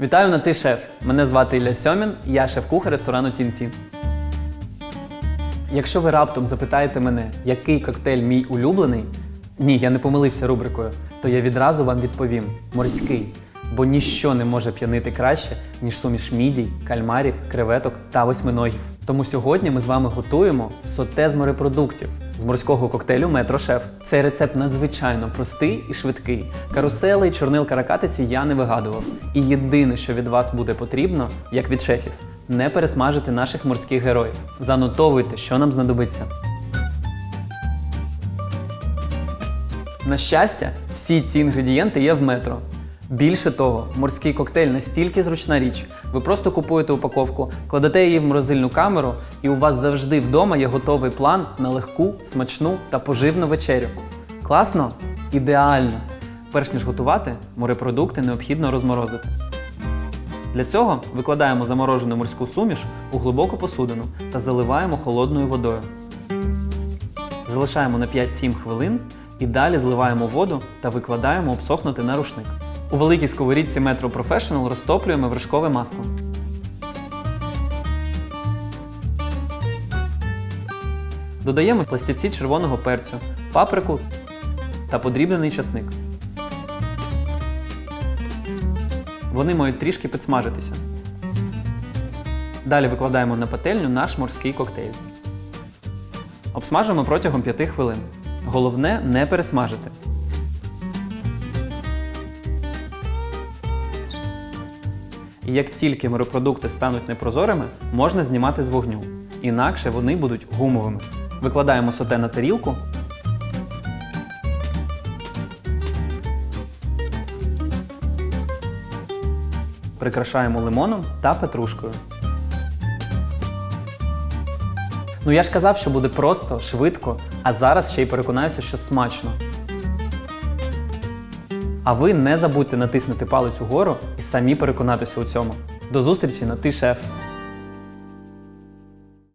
Вітаю на ти шеф. Мене звати Ілля Сьомін, я шеф-кухар ресторану Тін-Тін. Якщо ви раптом запитаєте мене, який коктейль мій улюблений, ні, я не помилився рубрикою, то я відразу вам відповім: морський. Бо ніщо не може п'янити краще, ніж суміш мідій, кальмарів, креветок та восьминогів. Тому сьогодні ми з вами готуємо соте з морепродуктів з морського коктейлю Метро Шеф. Цей рецепт надзвичайно простий і швидкий. Карусели й чорнил каракатиці я не вигадував. І єдине, що від вас буде потрібно, як від шефів, не пересмажити наших морських героїв. Занотовуйте, що нам знадобиться. На щастя, всі ці інгредієнти є в метро. Більше того, морський коктейль настільки зручна річ. Ви просто купуєте упаковку, кладете її в морозильну камеру, і у вас завжди вдома є готовий план на легку, смачну та поживну вечерю. Класно? Ідеально! Перш ніж готувати, морепродукти необхідно розморозити. Для цього викладаємо заморожену морську суміш у глибоку посудину та заливаємо холодною водою. Залишаємо на 5-7 хвилин і далі зливаємо воду та викладаємо обсохнути на рушник. У великій сковорідці Metro Professional розтоплюємо вершкове масло. Додаємо пластівці червоного перцю, паприку та подрібнений часник. Вони мають трішки підсмажитися. Далі викладаємо на пательню наш морський коктейль. Обсмажимо протягом 5 хвилин. Головне не пересмажити. І як тільки морепродукти стануть непрозорими, можна знімати з вогню. Інакше вони будуть гумовими. Викладаємо соте на тарілку. Прикрашаємо лимоном та петрушкою. Ну я ж казав, що буде просто, швидко, а зараз ще й переконаюся, що смачно. А ви не забудьте натиснути палець угору і самі переконатися у цьому. До зустрічі на ти шеф!